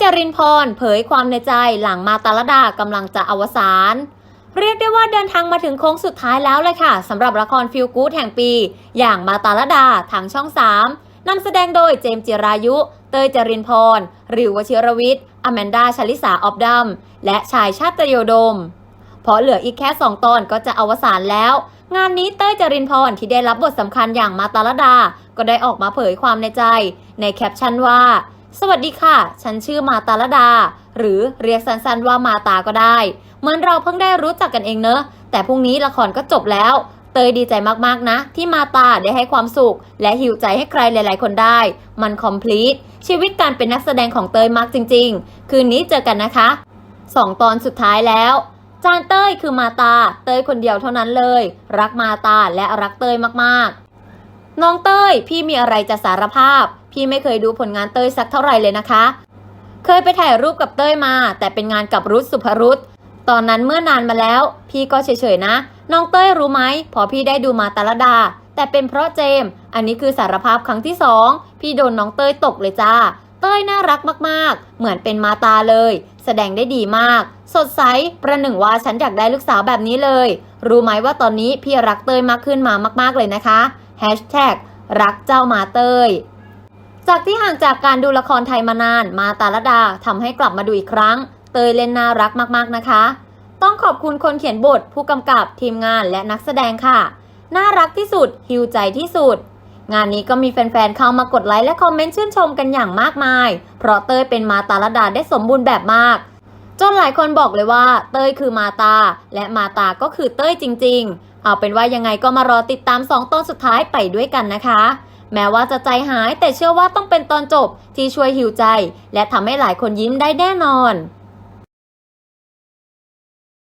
จรินพรเผยความในใจหลังมาตาลดากำลังจะอวสานเรียกได้ว่าเดินทางมาถึงโค้งสุดท้ายแล้วเลยค่ะสำหรับละครฟิลกู๊ดแห่งปี อย่างมาตาลดาทางช่อง 3นำแสดงโดยเจมส์จิรายุ เตยจรินพร ริววชิรวิทย์อแมนดาชลิสาออบดัมและชายชาติโยดม เพราะเหลืออีกแค่ 2 ตอนก็จะอวสานแล้ว งานนี้เต้ยจรินพรที่ได้รับบทสำคัญอย่างมาตาลดา ก็ได้ออกมาเผยความในใจ ในแคปชั่นว่า สวัสดีค่ะ ฉันชื่อมาตาลดา หรือเรียกสั้นๆว่ามาตาก็ได้ เหมือนเราเพิ่งได้รู้จักกันเองเนอะ แต่พรุ่งนี้ละครก็จบแล้ว เตยดีใจมากๆนะ ที่มาตาได้ให้ความสุข และหิวใจให้ใครหลายๆ คนได้ มันคอมพลีทชีวิตการเป็นนักแสดงของเตยมากจริง ๆ คืนนี้เจอกันนะคะสองตอนสุดท้ายแล้ว จานเต้ยคือมาตา เต้ยคนเดียวเท่านั้นเลย รักมาตาและรักเต้ยมากๆ น้องเต้ย พี่มีอะไรจะสารภาพ พี่ไม่เคยดูผลงานเต้ยสักเท่าไหร่เลยนะคะ เคยไปถ่ายรูปกับเต้ยมา แต่เป็นงานกับรุธสุภรุธตอนนั้นเมื่อนานมาแล้ว พี่ก็เฉยๆนะ น้องเต้ยรู้ไหมพอพี่ได้ดูมาตาลดา แต่เป็นเพราะเจม อันนี้คือสารภาพครั้งที่สองพี่โดนน้องเต้ยตกเลยจ้า เต้ยน่ารักมากๆ เหมือนเป็นมาตาเลย แสดงได้ดีมาก สดใสประหนึ่งว่าฉันอยากได้ลูกสาวแบบนี้เลย รู้ไหมว่าตอนนี้พี่รักเต้ยมากขึ้นมามาก ๆเลยนะคะ Hashtag รักเจ้ามาเตย จากที่ห่างจากการดูละครไทยมานานมาตาลดาทำให้กลับมาดูอีกครั้ง เตยเล่นน่ารักมากๆนะคะ ต้องขอบคุณคนเขียนบท ผู้กำกับทีมงานและนักแสดงค่ะ น่ารักที่สุดฮิวใจที่สุด งานนี้ก็มีแฟนๆเข้ามากดไลค์และคอมเมนต์ชื่นชมกันอย่างมากมาย เพราะเตยเป็นมาตาลดาได้สมบูรณ์แบบมาก จนหลายคนบอกเลยว่า เต้ยคือมาตา และมาตาก็คือเต้ยจริง ๆ เอาเป็นว่ายังไงก็มารอติดตามสองตอนสุดท้ายไปด้วยกันนะคะ แม้ว่าจะใจหายแต่เชื่อว่าต้องเป็นตอนจบที่ช่วยหิวใจ และทำให้หลายคนยิ้มได้แน่นอน